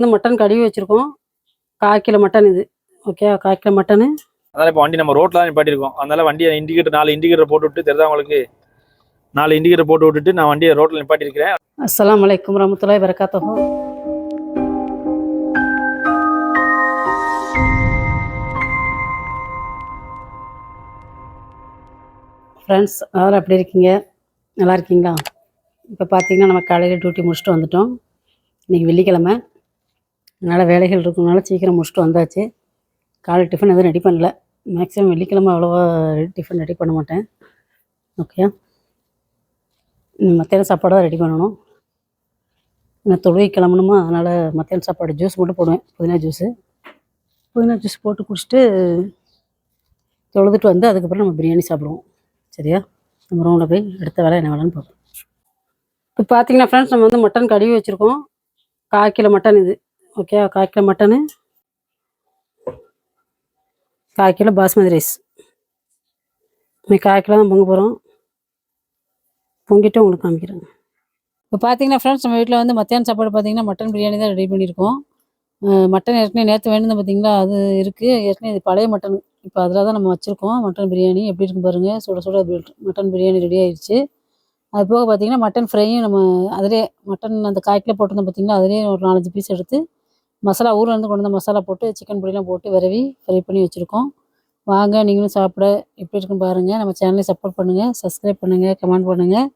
வந்து மட்டன் கழுவி வச்சுருக்கோம். கால் கிலோ மட்டன் இது. ஓகே கால் கிலோ மட்டனு அதனால இப்போ வண்டி நம்ம ரோட்ல தான் நிப்பாட்டியிருக்கோம். அதனால வண்டியை இண்டிகேட்டர் நாலு இண்டிகேட்டர் போட்டு விட்டு உங்களுக்கு நாலு இண்டிகேட்டர் போட்டு விட்டுட்டு நான் வண்டியை ரோட்ல நிப்பாட்டியிருக்கிறேன். அஸ்ஸலாமு அலைக்கும் வரமத்துல்லாஹி வரகாத்துஹு ஃப்ரெண்ட்ஸ் அதெல்லாம் எப்படி இருக்கீங்க? நல்லா இருக்கீங்களா? இப்போ பார்த்தீங்கன்னா நம்ம காலையில் டியூட்டி முடிச்சுட்டு வந்துட்டோம். இன்றைக்கி வெள்ளிக்கிழமை. அதனால் வேலைகள் இருக்கனால சீக்கிரம் முடிச்சுட்டு வந்தாச்சு. காலை டிஃபன் எதுவும் ரெடி பண்ணல. மேக்ஸிமம் வெள்ளிக்கிழமை அவ்வளோவா டிஃபன் ரெடி பண்ண மாட்டேன். ஓகே மத்தியானம் சாப்பாடு தான் ரெடி பண்ணணும். நான் தொழுகை கிளம்பணுமா? அதனால் மத்தியானம் சாப்பாடு ஜூஸ் மட்டும் போடுவேன். புதினா ஜூஸு புதினா ஜூஸ் போட்டு குடிச்சிட்டு தொழுதுட்டு வந்து அதுக்கப்புறம் நம்ம பிரியாணி சாப்பிடுவோம். சரியா? நம்ம ரூமில் போய் அடுத்த வேலை என்ன வேலைன்னு பார்ப்போம். இப்போ பார்த்தீங்கன்னா ஃப்ரெண்ட்ஸ் நம்ம வந்து மட்டன் கழுவி வச்சுருக்கோம். கால் கிலோ மட்டன் இது. ஓகே கால் கிலோ மட்டனு கால் கிலோ பாஸ்மதி ரைஸ் இன்னைக்கு கால் கிலோ தான் பொங்க போகிறோம் பொங்கிட்டு உங்களுக்கு காமிக்கிறேங்க இப்போ பார்த்தீங்கன்னா ஃப்ரெண்ட்ஸ் நம்ம வீட்டில் வந்து மத்தியானம் சாப்பாடு பார்த்தீங்கன்னா மட்டன் பிரியாணி தான் ரெடி பண்ணியிருக்கோம் மட்டன் ஏற்கனவே நேற்று வேணும் பார்த்தீங்களா அது இருக்குது ஏற்கனவே இது பழைய மட்டன் இப்போ அதில் தான் நம்ம வச்சுருக்கோம் மட்டன் பிரியாணி எப்படி இருக்கும் பாருங்கள் சுட சுட மட்டன் பிரியாணி ரெடி ஆயிடுச்சு அது போக பார்த்தீங்கன்னா மட்டன் ஃப்ரையும் நம்ம அதிலே மட்டன் அந்த காய்க்கில் போட்டிருந்தோம் பார்த்தீங்கன்னா அதிலே ஒரு நாலஞ்சு பீஸ் எடுத்து மசாலா ஊரில் இருந்து கொண்டு வந்த மசாலா போட்டு சிக்கன் பொடிலாம் போட்டு விரவி ஃப்ரை பண்ணி வச்சுருக்கோம். வாங்க நீங்களும் சாப்பிட எப்படி இருக்குன்னு பாருங்கள் நம்ம சேனலை சப்போர்ட் பண்ணுங்கள் சப்ஸ்கிரைப் பண்ணுங்கள் கமெண்ட் பண்ணுங்கள்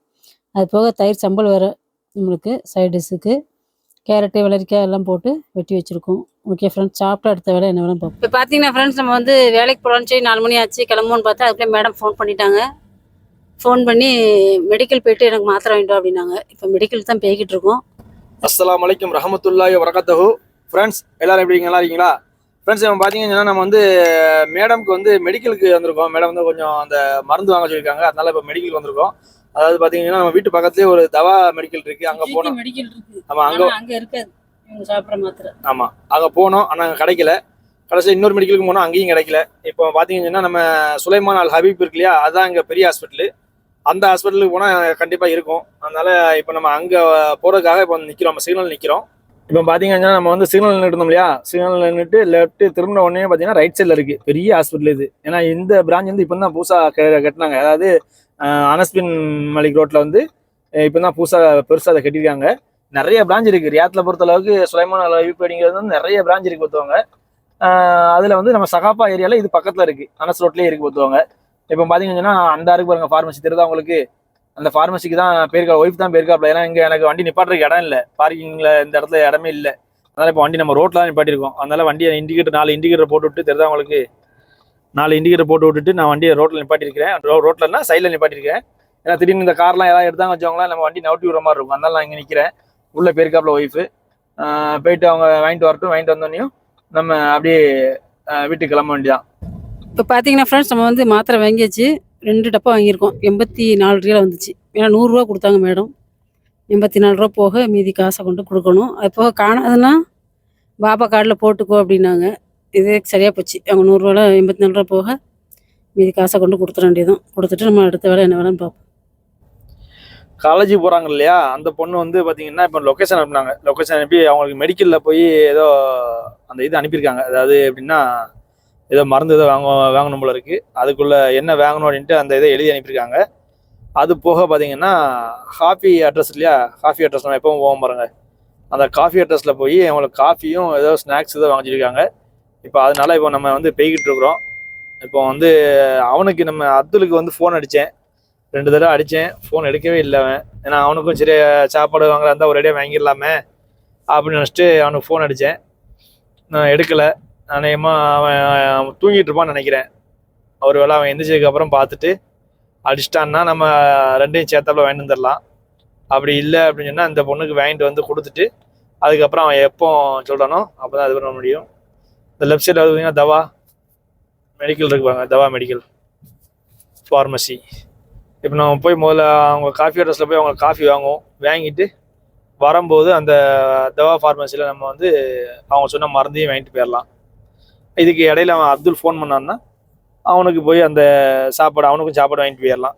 அது போக தயிர் சம்பல் வேறு நம்மளுக்கு சைட் டிஷ்ஷுக்கு கேரட்டு வெள்ளரிக்காய் எல்லாம் போட்டு வெட்டி வச்சுருக்கோம். ஓகே ஃப்ரெண்ட்ஸ் சாப்பிட்டு அடுத்த வேலை என்ன வேணும் பார்ப்போம். இப்போ பார்த்தீங்கன்னா ஃப்ரெண்ட்ஸ் நம்ம வந்து வேலைக்கு போகலான்னு சொல்லி நாலு மணி ஆச்சு கிளம்புவோன்னு பார்த்தா அதுக்குள்ளே மேடம் ஃபோன் பண்ணிட்டாங்க. ஃபோன் பண்ணி மெடிக்கல் போயிட்டு எனக்கு மாத்திரை வாங்கிட்டு வா அப்படின்னாங்க. இப்போ மெடிக்கல் தான் போய்கிட்டு இருக்கோம். அஸ்ஸலாமு அலைக்கும் ரஹமத்துல்லாஹி வரகாத்தஹு ஃப்ரெண்ட்ஸ் எல்லாரும் எப்படி? நல்லா இருக்கீங்களா? ஃப்ரெண்ட்ஸ் நம்ம பார்த்தீங்கன்னா நம்ம வந்து மேடம்க்கு வந்து மெடிக்கலுக்கு வந்திருக்கோம். மேடம் வந்து கொஞ்சம் அந்த மருந்து வாங்க சொல்லியிருக்காங்க. அதனால இப்போ மெடிக்கலுக்கு வந்திருக்கோம். அதாவது பார்த்தீங்கன்னா நம்ம வீட்டு பக்கத்துலேயே ஒரு தவா மெடிக்கல் இருக்கு. அங்கே போனோம். மெடிக்கல் இருக்கு. ஆமா அங்கே அங்கே இருக்காது. சாப்பிட்ற மாத்திரை. ஆமா அங்கே போனோம். ஆனால் அங்கே கிடைக்கல. கடைசி இன்னொரு மெடிக்கலுக்கு போனோம். அங்கேயும் கிடைக்கல. இப்போ பார்த்தீங்கன்னா நம்ம சுலைமான் அல் ஹபீப் இருக்கு இல்லையா? அதுதான் இங்கே பெரிய ஹாஸ்பிட்டலு அந்த ஹாஸ்பிட்டலுக்கு போனால் கண்டிப்பாக இருக்கும். அதனால இப்போ நம்ம அங்கே போகிறதுக்காக இப்போ நிற்கிறோம் நம்ம சிக்னல் நிற்கிறோம் இப்போ பார்த்தீங்கன்னா நம்ம வந்து சிக்னல் நின்றுட்டோம் இல்லையா? சிக்னல் நின்றுட்டு லெஃப்ட் திரும்பின உடனே பார்த்தீங்கன்னா ரைட் சைடில் இருக்குது பெரிய ஹாஸ்பிட்டல் இது. ஏன்னா இந்த பிரான்ச் வந்து இப்போ தான் புதுசாக கட்டினாங்க. அதாவது அனஸ்பின் மலிக் ரோட்டில் வந்து இப்போ தான் புதுசாக பெருசாக அதை கட்டியிருக்காங்க. நிறைய பிரான்ச் இருக்கு. ரியாத்தில் பொறுத்த அளவுக்கு சுலைமான் வந்து நிறைய பிரான்ச் இருக்கு பொறுத்தவங்க அதில் வந்து நம்ம சகாப்பா ஏரியாவில் இது பக்கத்தில் இருக்கு. அனஸ் ரோட்லேயே இருக்கு பொறுத்தவங்க இப்போ பார்த்தீங்கன்னா அந்த இருக்கு பாருங்க ஃபார்மசி தெரியுதா உங்களுக்கு? அந்த ஃபார்மசிக்கு தான் பேருக்கா ஒய்ஃப் தான் பேருக்காப்ல ஏன்னா இங்கே எனக்கு வண்டி நிப்பாட்டுறதுக்கு இடம் இல்லை. பார்க்கிங்கில் இந்த இடத்துல இடமே இல்லை. அதனால் இப்போ வண்டி நம்ம ரோட்டில் தான் நிப்பாட்டிருக்கோம் அதனால் வண்டியை இண்டிகேட்டர் நாலு இண்டிகேட்டர் போட்டு விட்டு தெரியுதா நாலு இண்டிகேட்டர் போட்டு விட்டுட்டு நான் வண்டியை ரோட்டில் நிப்பாட்டியிருக்கிறேன். ரோ ரோட்லன்னா சைடில் நிப்பாட்டியிருக்கேன். ஏன்னா திடீர்னு இந்த கார்லாம் ஏதாவது எடுத்தாங்க வச்சவங்களா நம்ம வண்டி நவுட்டி விடுற மாதிரி இருக்கும். அதனால் நான் இங்கே நிற்கிறேன் உள்ளே போயிருக்காப்புல ஒய்ஃபு போயிட்டு அவங்க வாங்கிட்டு வரட்டும். வாங்கிட்டு வந்தோடனையும் நம்ம அப்படியே வீட்டுக்கு கிளம்ப வேண்டியதான் இப்போ பார்த்தீங்கன்னா ஃப்ரெண்ட்ஸ் நம்ம வந்து மாத்திரை வாங்கியாச்சு. ரெண்டு டப்பா வாங்கியிருக்கோம். எண்பத்தி நாலு ரூபா வந்துச்சு. ஏன்னா நூறுரூவா கொடுத்தாங்க மேடம். எண்பத்தி நாலு ரூபா போக மீதி காசை கொண்டு கொடுக்கணும். அது போக காணாதுன்னா பாபா கார்டில் போட்டுக்கோ அப்படின்னாங்க. இது சரியாக போச்சு. அவங்க நூறுரூவால எண்பத்தி நாலு ரூபா போக மீதி காசை கொண்டு கொடுத்துட வேண்டியதும் கொடுத்துட்டு நம்ம அடுத்த வேலை என்ன வேலைன்னு பார்ப்போம். காலேஜ் போகிறாங்க இல்லையா? அந்த பொண்ணு வந்து பார்த்தீங்கன்னா இப்போ லொக்கேஷன் அனுப்புனாங்க. லொக்கேஷன் அனுப்பி அவங்களுக்கு மெடிக்கலில் போய் ஏதோ அந்த இது அனுப்பியிருக்காங்க. அதாவது எப்படின்னா ஏதோ மருந்து ஏதோ வாங்க வாங்கணும் போல இருக்குது அதுக்குள்ளே என்ன வாங்கணும் அப்படின்ட்டு அந்த இதை எழுதி அனுப்பியிருக்காங்க. அது போக பார்த்தீங்கன்னா காஃபி அட்ரஸ் இல்லையா? காஃபி அட்ரஸ் நம்ம எப்பவும் போக பாருங்க. அந்த காஃபி அட்ரஸில் போய் அவங்களுக்கு காஃபியும் ஏதோ ஸ்நாக்ஸ் ஏதோ வாங்கிச்சிருக்காங்க இப்போ அதனால இப்போ நம்ம வந்து பெய்கிட்டு இருக்கிறோம். இப்போ வந்து அவனுக்கு நம்ம அப்துலுக்கு வந்து ஃபோன் அடித்தேன் ரெண்டு தடவை அடித்தேன் ஃபோன் எடுக்கவே இல்லை அவன். ஏன்னா அவனுக்கும் சரி சாப்பாடு வாங்குறா இருந்தால் ஒரேடியாக வாங்கிடலாமே அப்படின்னு நினச்சிட்டு அவனுக்கு ஃபோன் அடித்தேன் நான் எடுக்கலை. அநேகமாக அவன் தூங்கிட்டு இருப்பான்னு நினைக்கிறேன். ஒரு வேலை அவன் எந்திரிச்சதுக்கப்புறம் பார்த்துட்டு அடிச்சிட்டான்னா நம்ம ரெண்டையும் சேர்த்தாப்புல வாங்கிட்டு வந்துடலாம். அப்படி இல்லை அப்படின்னு சொன்னால் இந்த பொண்ணுக்கு வாங்கிட்டு வந்து கொடுத்துட்டு அதுக்கப்புறம் அவன் எப்போ சொல்கிறானோ அப்போ தான் இது பண்ண முடியும். இந்த லெஃப்ட் சைடில் பார்த்தீங்கன்னா தவா மெடிக்கல் இருக்குவாங்க தவா மெடிக்கல் ஃபார்மசி இப்போ நம்ம போய் முதல்ல அவங்க காஃபி அட்ரஸில் போய் அவங்க காஃபி வாங்குவோம். வாங்கிட்டு வரும்போது அந்த தவா ஃபார்மசியில் நம்ம வந்து அவங்க சொன்ன மருந்தையும் வாங்கிட்டு போயிடலாம். இதுக்கு இடையில அவன் அப்துல் ஃபோன் பண்ணான்னா அவனுக்கு போய் அந்த சாப்பாடு அவனுக்கும் சாப்பாடு வாங்கிட்டு போயிடலாம்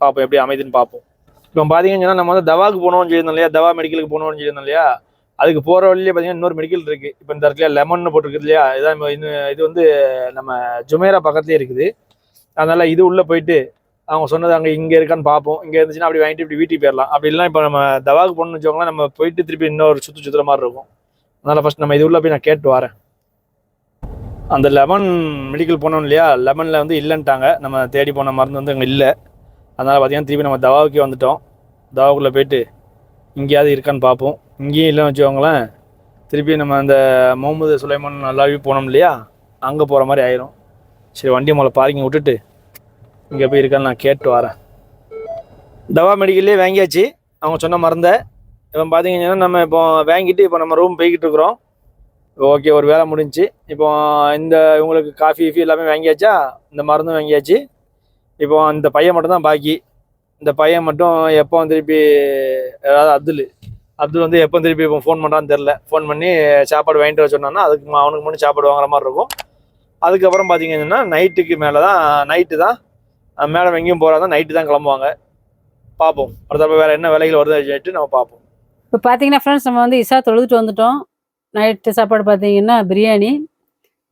பார்ப்போம் எப்படி அமைதுன்னு பார்ப்போம் இப்போ பார்த்தீங்கன்னு சொன்னால் நம்ம வந்து தவாக்கு போகணும்னு சொல்லியிருந்தோம் இல்லையா? தவா மெடிக்கலுக்கு போனோம்னு சொல்லியிருந்தோம் இல்லையா? அதுக்கு போகிற வழியிலே பார்த்தீங்கன்னா இன்னொரு மெடிக்கல் இருக்குது இப்போ இந்த இடத்துல லெமன் போட்டிருக்குது இல்லையா? இதான் இது வந்து நம்ம ஜுமேரா பக்கத்துலேயே இருக்குது. அதனால் இது உள்ளே போயிட்டு அவங்க சொன்னது அங்கே இங்கே இருக்கான்னு பார்ப்போம் இங்கே இருந்துச்சுன்னா அப்படி வாங்கிட்டு இப்படி வீட்டுக்கு போயிடலாம் அப்படி இல்லைனா இப்போ நம்ம தவாக்கு போகணும்னு வச்சோங்களேன் நம்ம போயிட்டு திருப்பி இன்னொரு சுற்று சுற்றுற மாதிரி இருக்கும். அதனால் ஃபஸ்ட் நம்ம இது உள்ளே போய் நான் கேட்டு வரேன். அந்த லெமன் மெடிக்கல் போனோம் இல்லையா? லெமனில் வந்து இல்லைன்ட்டாங்க. நம்ம தேடி போன மருந்து வந்து அங்கே இல்லை. அதனால் பார்த்திங்கன்னா திருப்பி நம்ம தவாவுக்கே வந்துட்டோம். தவாவுக்குள்ளே போயிட்டு இங்கேயாவது இருக்கான்னு பார்ப்போம் இங்கேயும் இல்லைன்னு வச்சுக்கோங்களேன். திருப்பி நம்ம அந்த முகமது சுலைமான் நல்லாவே போனோம் இல்லையா? அங்கே போகிற மாதிரி ஆயிரும். சரி வண்டி முதல்ல பார்க்கிங் விட்டுட்டு இங்கே போய் இருக்கான்னு நான் கேட்டு வரேன். தவா மெடிக்கல்லே வாங்கியாச்சு. அவங்க சொன்ன மருந்தை. இப்போ பார்த்தீங்கன்னா நம்ம இப்போ வாங்கிட்டு இப்போ நம்ம ரூம் போய்கிட்டு இருக்கிறோம். ஓகே ஒரு வேலை முடிஞ்சு. இப்போ இந்த இவங்களுக்கு காஃபி கீஃபி எல்லாமே வாங்கியாச்சா? இந்த மருந்தும் வாங்கியாச்சு. இப்போ இந்த பையன் மட்டும்தான் பாக்கி. இந்த பையன் மட்டும் எப்போ திருப்பி அதாவது அப்துல் அப்துல் வந்து எப்போ திருப்பி இப்போ ஃபோன் பண்ணுறான்னு தெரில ஃபோன் பண்ணி சாப்பாடு வாங்கிட்டு வர சொன்னான்னா அதுக்கு அவனுக்கு மட்டும் சாப்பாடு வாங்குற மாதிரி இருக்கும். அதுக்கப்புறம் பார்த்தீங்கன்னா நைட்டுக்கு மேலே தான் நைட்டு தான் மேலே மேடம் எங்கேயும் போகிறாங்க நைட்டு தான் கிளம்புவாங்க. பார்ப்போம். அடுத்தப்ப வேறு என்ன வேலைகள் வருது நம்ம பார்ப்போம். இப்போ பார்த்தீங்கன்னா ஃப்ரெண்ட்ஸ் நம்ம வந்து இசா தொழுதுட்டு வந்துட்டோம். நைட்டு சாப்பாடு பார்த்தீங்கன்னா பிரியாணி.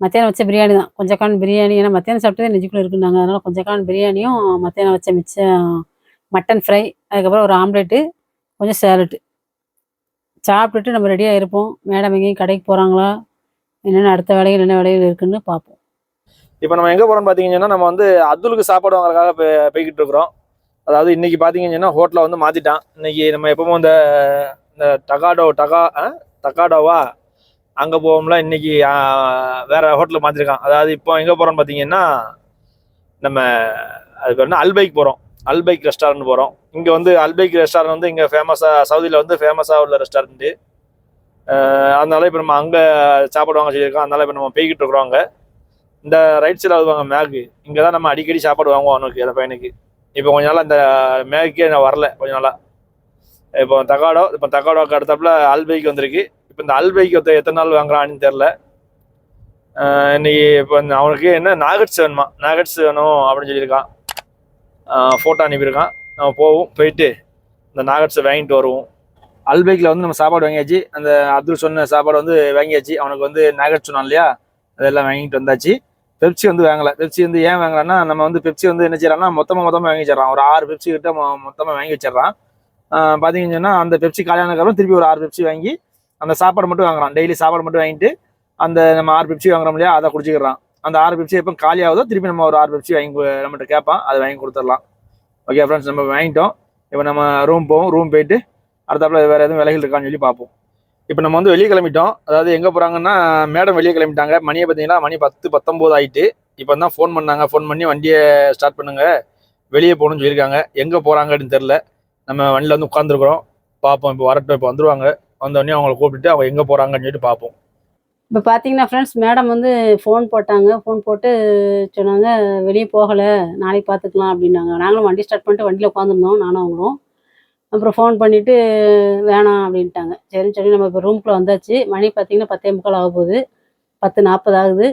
மத்தியானம் வச்ச பிரியாணி தான். கொஞ்சம் கான் பிரியாணி. ஏன்னா மத்தியானம் சாப்பிட்டதே நெஞ்சுக்குள்ள இருக்குன்னாங்க அதனால கொஞ்சம் கான் பிரியாணியும் மத்தியானம் வச்ச மிச்சம் மட்டன் ஃப்ரை அதுக்கப்புறம் ஒரு ஆம்லெட்டு கொஞ்சம் சேலட்டு. சாப்பிட்டுட்டு நம்ம ரெடியாக இருப்போம். மேடம் எங்கேயும் கடைக்கு போகிறாங்களா என்னென்ன அடுத்த வேலைகள் என்ன வேலைகள் இருக்குன்னு பார்ப்போம். இப்போ நம்ம எங்கே போகிறோம்னு பார்த்தீங்கன்னா நம்ம வந்து அதுலுக்கு சாப்பாடு வாங்குறதுக்காக போய் போய்கிட்டு இருக்கிறோம். அதாவது இன்னைக்கு பார்த்தீங்கன்னா ஹோட்டலை வந்து மாற்றிட்டான் இன்னைக்கு நம்ம எப்பவும் இந்த இந்த டகாடோ டகா தக்காடோவா அங்கே போவோம்ல இன்னைக்கு வேற ஹோட்டலுக்கு மாற்றிருக்கான் அதாவது இப்போ எங்கே போகிறோம்னு பார்த்தீங்கன்னா நம்ம அதுக்கு என்ன? அல்பைக் போகிறோம் அல்பைக் ரெஸ்டாரண்ட் போகிறோம் இங்கே வந்து அல்பைக் ரெஸ்டாரண்ட் வந்து இங்கே ஃபேமஸாக சவுதியில் வந்து ஃபேமஸாக உள்ள ரெஸ்டாரண்ட்டு அதனால இப்போ நம்ம அங்கே சாப்பாடு வாங்க சொல்லியிருக்கோம். அதனால இப்போ நம்ம போய்கிட்டு இருக்கிறோம் அங்கே. இந்த ரைட் சைடில் வருவாங்க மேகு இங்கே தான் நம்ம அடிக்கடி சாப்பாடு வாங்குவோம் அவனுக்கு அந்த பையனுக்கு. இப்போ கொஞ்ச நாள் அந்த மேகுக்கே நான் வரல கொஞ்ச நாளாக இப்போ தக்காடோ இப்போ தக்காடோக்கு அடுத்தாப்புல அல்பைக்கு வந்திருக்கு. இப்போ இந்த அல்பைக்கு ஒருத்தர் எத்தனை நாள் வாங்குறான்னு தெரில இன்னைக்கு இப்போ அவனுக்கு என்ன நாகட்ஸ் வேணுமா? நாகட்ஸ் வேணும் அப்படின்னு சொல்லியிருக்கான். ஃபோட்டோ அனுப்பியிருக்கான். நம்ம போவோம் போயிட்டு இந்த நாகட்ஸை வாங்கிட்டு வருவோம். அல்பைக்கில் வந்து நம்ம சாப்பாடு வாங்கியாச்சு. அந்த அப்துல் சொன்ன சாப்பாடு வந்து வாங்கியாச்சு. அவனுக்கு வந்து நாகட்ஸ் சொன்னான் இல்லையா? அதெல்லாம் வாங்கிட்டு வந்தாச்சு. பெப்சி வந்து வாங்கலை. பெப்சி வந்து ஏன் வாங்கலைன்னா நம்ம வந்து பெப்சி வந்து என்ன செய்யறான்னா மொத்தமாக மொத்தமாக வாங்கி வச்சிடறான். ஒரு ஆறு பெப்சி கிட்ட மொ- வாங்கி வச்சிடறான். பார்த்தீங்கன்னு சொன்னால் அந்த பெப்சி காலியானதுக்கப்புறம் திருப்பி ஒரு ஆறு பெப்சி வாங்கி அந்த சாப்பாடு மட்டும் வாங்குறான். டெய்லி சாப்பாடு மட்டும் வாங்கிட்டு அந்த நம்ம ஆறு பெப்சி வாங்குறோம் இல்லையா அதை குடிச்சிக்கிறான். அந்த ஆறு பெப்சி எப்போ காலி ஆகுதோ திருப்பி நம்ம ஒரு ஆறு பெப்சி வாங்கி நம்மகிட்ட கேட்பான். அதை வாங்கி கொடுத்துடலாம். ஓகே ஃப்ரெண்ட்ஸ் நம்ம வாங்கிட்டோம். இப்போ நம்ம ரூம் போவோம். ரூம் போயிட்டு அடுத்தாப்புல வேறு எதுவும் விலைகள் இருக்கான்னு சொல்லி பார்ப்போம். இப்போ நம்ம வந்து வெளியே கிளம்பிட்டோம். அதாவது எங்கே போகிறாங்கன்னா மேடம் வெளியே கிளம்பிட்டாங்க. மணியை பார்த்தீங்கன்னா மணி பத்து பத்தொம்போது ஆயிட்டு. இப்போ தான் ஃபோன் பண்ணாங்க. ஃபோன் பண்ணி வண்டியை ஸ்டார்ட் பண்ணுங்க. வெளியே போகணும்னு சொல்லியிருக்காங்க. எங்கே போகிறாங்கன்னு தெரில நம்ம வண்டியில் வந்து உட்காந்துருக்குறோம் பார்ப்போம். இப்போ வரட்டும். இப்போ வந்துருவாங்க. வந்தோடனே அவங்கள கூப்பிட்டு அவங்க எங்கே போகிறாங்கன்னு சொல்லிட்டு பார்ப்போம். இப்போ பார்த்தீங்கன்னா ஃப்ரெண்ட்ஸ் மேடம் வந்து ஃபோன் போட்டாங்க. ஃபோன் போட்டு சொன்னாங்க வெளியே போகலை. நாளைக்கு பார்த்துக்கலாம் அப்படின்னாங்க. நாங்களும் வண்டி ஸ்டார்ட் பண்ணிட்டு வண்டியில் உட்காந்துருந்தோம் நானும் அவங்களும். அப்புறம் ஃபோன் பண்ணிவிட்டு வேணாம் அப்படின்ட்டாங்க. சரின்னு சொல்லி நம்ம இப்போ ரூம்குள்ளே வந்தாச்சு. மணி பார்த்தீங்கன்னா பத்தே முக்கால் ஆக போகுது. பத்து நாற்பது ஆகுது.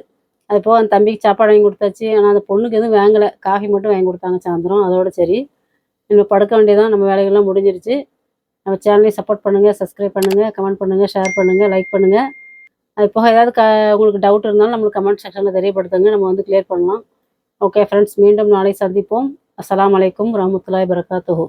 அது போக அந்த தம்பிக்கு சாப்பாடு வாங்கி கொடுத்தாச்சு. ஆனால் அந்த பொண்ணுக்கு எதுவும் வாங்கலை. காஃபி மட்டும் வாங்கி கொடுத்தாங்க சாயந்தரம். அதோட சரி. இன்னும் படுக்க வேண்டியதான் நம்ம வேலைகள்லாம் முடிஞ்சிருச்சு. நம்ம சேனலையும் சப்போர்ட் பண்ணுங்கள் சப்ஸ்கிரைப் பண்ணுங்கள் கமெண்ட் பண்ணுங்கள் ஷேர் பண்ணுங்கள் லைக் பண்ணுங்கள் அது போக ஏதாவது க உங்களுக்கு டவுட் இருந்தாலும் நம்மளுக்கு கமெண்ட் செக்ஷனில் தெரியப்படுத்துங்க. நம்ம வந்து கிளியர் பண்ணலாம். ஓகே ஃப்ரெண்ட்ஸ் மீண்டும் நாளை சந்திப்போம். அஸ்லாம் அலைக்கும் ரஹமத்துல்லாய் பரகாத்துஹூ